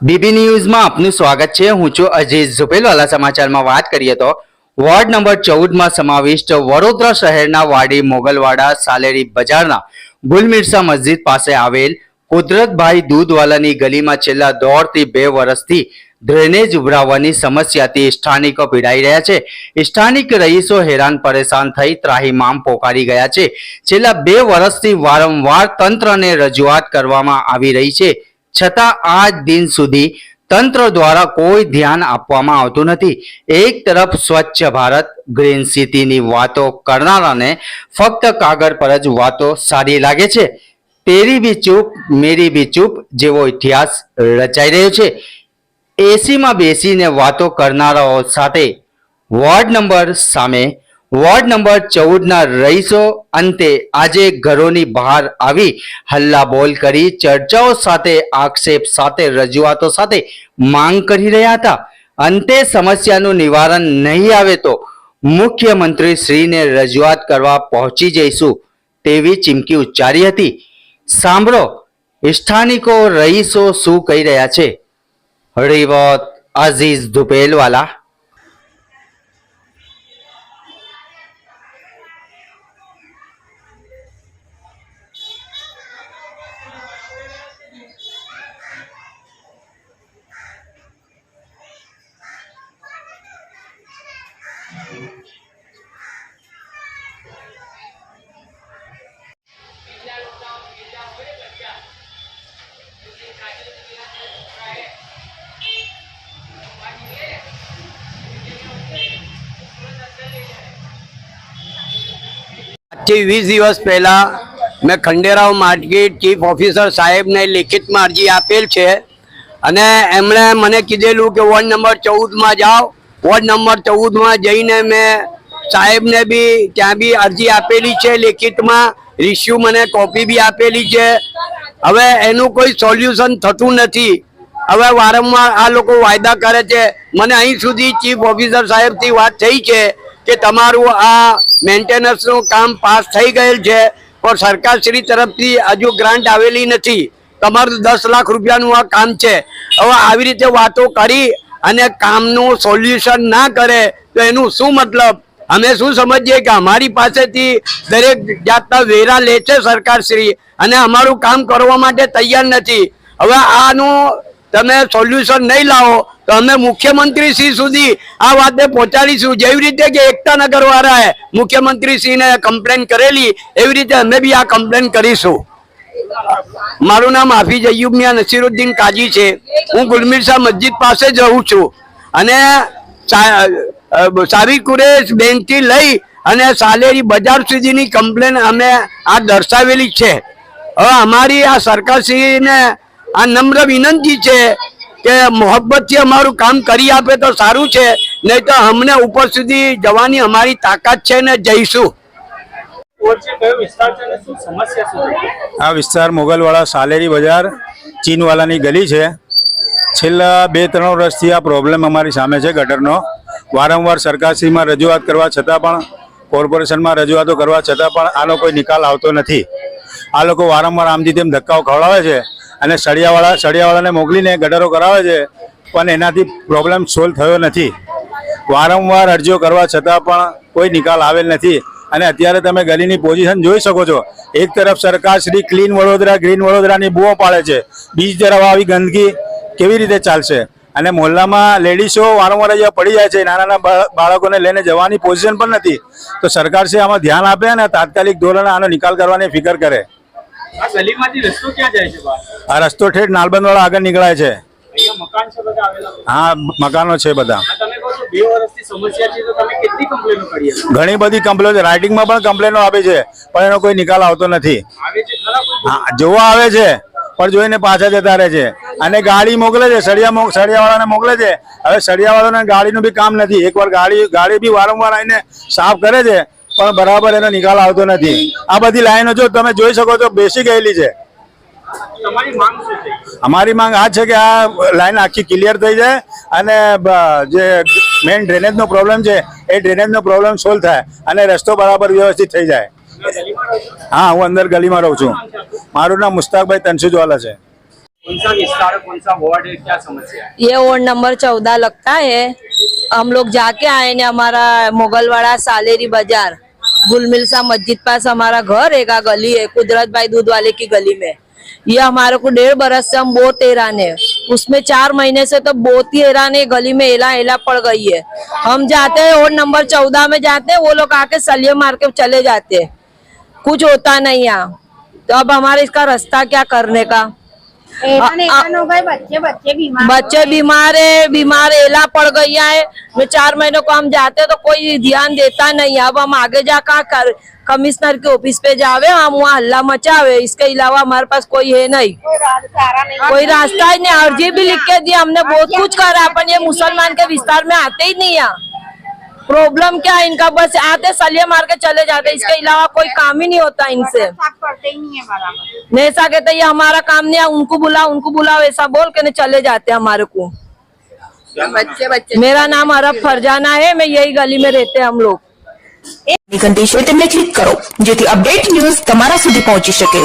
BB ન્યૂઝમાં આપનું સ્વાગત છે. હું છું અજીત ઝુપેલવાલા સમાચારમાં વાત કરીએ તો વોર્ડ નંબર ચૌદમાં સમાવિષ્ટ વડોદરા શહેરના વાડી મોગલવાડા સાલેરી બજારના ગુલમિરસા મસ્જિદ પાસે આવેલ કુદરતભાઈ દૂધવાલાની ગલીમાં છેલ્લા દોઢથી બે વર્ષથી ડ્રેનેજ ઉભરાવવાની સમસ્યાથી સ્થાનિકો પીડાઈ રહ્યા છે. સ્થાનિક રહીશો હેરાન પરેશાન થઈ ત્રાહિમામ પોકારી ગયા છે. છેલ્લા બે વર્ષથી વારંવાર તંત્રને રજૂઆત કરવામાં આવી રહી છે. છતાં આજ દિન સુધી તંત્ર દ્વારા કોઈ ધ્યાન આપવામાં આવતું નથી. એક તરફ સ્વચ્છ ભારત ગ્રીન સિટીની વાતો કરનારાને ફક્ત કાગળ પર જ વાતો સારી લાગે છે. તેરી બી ચૂપ, મેરી બી ચૂપ જેવો ઇતિહાસ રચાઈ રહ્યો છે. એસીમાં બેસીને વાતો કરનારાઓ સાથે વોર્ડ નંબર સામે વોર્ડ નંબર ચૌદના રહીશો અંતે આજે ઘરોની બહાર આવી હલ્લાબોલ કરી ચર્ચાઓ સાથે, આક્ષેપ સાથે, રજૂઆતો સાથે માંગ કરી રહ્યા હતા. અંતે સમસ્યાનું નિવારણ નહીં આવે તો મુખ્યમંત્રી શ્રીને રજૂઆત કરવા પહોંચી જઈશું તેવી ચીમકી ઉચ્ચારી હતી. સાંભળો, સ્થાનિકો રહીશો શું કહી રહ્યા છે? રિવત અઝીઝ ધુપેલવાલા. આજથી વીસ દિવસ પહેલા મેં ખંડેરાવ માર્કેટ ચીફ ઓફિસર સાહેબને લેખિતમાં અરજી આપેલ છે. અને એમણે મને કીધેલું કે વોર્ડ નંબર ચૌદમાં જાઓ. વોર્ડ નંબર ચૌદમાં જઈને મેં સાહેબને બી ત્યાં બી અરજી આપેલી છે લેખિતમાં. રિસ્યુ મને કોપી બી આપેલી છે. હવે એનું કોઈ સોલ્યુશન થતું નથી. હવે વારંવાર આ લોકો વાયદા કરે છે. મને અહીં સુધી ચીફ ઓફિસર સાહેબથી વાત થઈ છે. કે તમારું આ મેન્ટેનન્સનું કામ પાસ થઈ ગયેલ છે, પણ સરકારશ્રી તરફથી હજુ ગ્રાન્ટ આવેલી નથી. તમારું દસ લાખ રૂપિયાનું આ કામ છે. હવે આવી રીતે વાતો કરી અને કામનું સોલ્યુશન ના કરે, તો એનું શું મતલબ? અમે શું સમજીએ કે અમારી પાસેથી દરેક જાતના વેરા લે છે સરકારશ્રી અને અમારું કામ કરવા માટે તૈયાર નથી. હવે આનું તમે સોલ્યુશન નહીં લાવો, તો અમે મુખ્યમંત્રી શ્રી સુધી આ વાતને પહોંચાડીશું. જેવી રીતે કે એકતા નગર વાળાએ મુખ્યમંત્રી શ્રીને કમ્પ્લેન કરેલી, એવી રીતે અમે બી આ કમ્પ્લેન કરીશું. મારું નામ હાફિઝ અയ്યુબ મિયા નસીરુદ્દીન કાજી છે. હું ગુલમીરસા મસ્જિદ પાસે જ રહું છું. અને સાવી કુરેશ બેંકથી લઈ અને સાલેરી બજાર સુધીની કમ્પ્લેન અમે આ દર્શાવેલી છે. હવે અમારી આ સરકારશ્રીને આ નમ્ર વિનંતી છે કે મોહબ્બતથી અમારું કામ કરી આપે તો સારું છે નહીં તો અમને ઉપર સુધી જવાની અમારી તાકાત છે ને જઈશું વચ્ચે કયો વિસ્તાર છે અને શું સમસ્યા શું છે? આ વિસ્તાર મોગલવાળા સાલેરી બજાર ચીનવાલાની ગલી છે. છેલ્લા બે ત્રણ વર્ષથી આ પ્રોબ્લેમ અમારી સામે છે ગટરનો. વારંવાર સરકારશ્રીમાં રજૂઆત કરવા છતાં પણ કોર્પોરેશનમાં રજૂઆતો કરવા છતાં પણ આનો કોઈ નિકાલ આવતો નથી. આ લોકો વારંવાર આમથી તેમ ધક્કાઓ ખવડાવે છે. અને સળિયાવાળા સળિયાવાળાને મોકલીને ગટરો કરાવે છે, પણ એનાથી પ્રોબ્લેમ સોલ્વ થયો નથી. વારંવાર અરજીઓ કરવા છતાં પણ કોઈ નિકાલ આવેલ નથી. અને અત્યારે તમે ગલીની પોઝિશન જોઈ શકો છો. એક તરફ સરકાર શ્રી ક્લીન વડોદરા ગ્રીન વડોદરાની બૂઓ પાડે છે. બીજી તરફ આવી ગંદકી કેવી રીતે ચાલશે? અને મોહલ્લામાં લેડીઝો વારંવાર અહીંયા પડી જાય છે. નાના નાના બાળકોને લઈને જવાની પોઝિશન પણ નથી. તો સરકાર છે આમાં ધ્યાન આપે અને તાત્કાલિક ધોરણે આનો નિકાલ કરવાની ફિકર કરે. આ રસ્તો ઠેઠ નાલબંધ નાલબંધવાળા આગળ નીકળાય છે. હા મકાનો છે બધા? ઘણી બધી કમ્પ્લેનો છે. રાઇટિંગમાં પણ કમ્પ્લેનો આવે છે પણ એનો કોઈ નિકાલ આવતો નથી. જોવા આવે છે પણ જોઈને પાછા જતા રહે છે. અને ગાડી મોકલે છે સળિયા સળિયાવાળાને મોકલે છે. હવે સળિયાવાળાને ગાડીનું બી કામ નથી. એકવાર ગાડી ગાડી બી વારંવાર આવીને સાફ કરે છે પણ બરાબર એનો નિકાલ આવતો નથી આ બધી લાઈનો જો તમે જોઈ શકો છો બેસી ગયેલી છે તમારી માંગ શું છે અમારી માંગ આ છે કે આ લાઈન આખી ક્લિયર થઈ જાય અને બ- જે મેઇન ડ્રેનેજનો પ્રોબ્લેમ છે એ ડ્રેનેજનો પ્રોબ્લેમ સોલ્વ થાય અને રસ્તો બરાબર વ્યવસ્થિત થઈ જાય આ ગલીમાં રહો છો? હા હું અંદર ગલીમાં રહું છું મારું નામ મુસ્તાકભાઈ તનસુજવાલા છે कौन सा विस्तार है, कौन सा वार्ड है क्या समस्या है ये वार्ड नंबर चौदह लगता है हम लोग जाके आए ने हमारा मोगलवाड़ा सालेरी बाजार गुलमिलसा मस्जिद पास हमारा घर है का गली है, कुदरत भाई दूध वाले की गली में। ये हमारे को डेढ़ बरस से हम बहुत हैरान है। उसमें चार महीने से तो बहुत ही हैरान है, गली में एला एला पड़ गई है। हम जाते हैं वार्ड नंबर चौदह में जाते हैं, वो लोग आके सलिए मार के चले जाते हैं। कुछ होता नहीं यहाँ। तो अब हमारे इसका रास्ता क्या करने का? बच्चे बच्चे बीमार बच्चे बीमार है बीमार एला पड़ गई है मैं चार महीनों को हम जाते तो कोई ध्यान देता नहीं है। अब हम आगे जा कहा कर कमिश्नर के ऑफिस पे जावे हम वहाँ हल्ला मचावे इसके अलावा हमारे पास कोई है नहीं कोई सहारा नहीं कोई रास्ता ही नहीं अर्जी भी लिख के दिया हमने बहुत कुछ करा अपन ये मुसलमान के विस्तार में आते ही नहीं है प्रॉब्लम क्या है इनका बस आते सलिए मार के चले जाते इसके अलावा कोई काम ही नहीं होता इनसे साफ करते ही नहीं है बराबर नहीं ऐसा कहते ये हमारा काम नहीं है उनको बुलाओ उनको बुलाओ ऐसा बोल के नहीं चले जाते हमारे को बच्चे बच्चे मेरा नाम अरब फरजाना है मैं यही गली में रहते हैं हम लोग ઘંટી છે તેમને ક્લિક કરો જેથી અપડેટ ન્યૂઝ તમારા સુધી પહોંચી શકે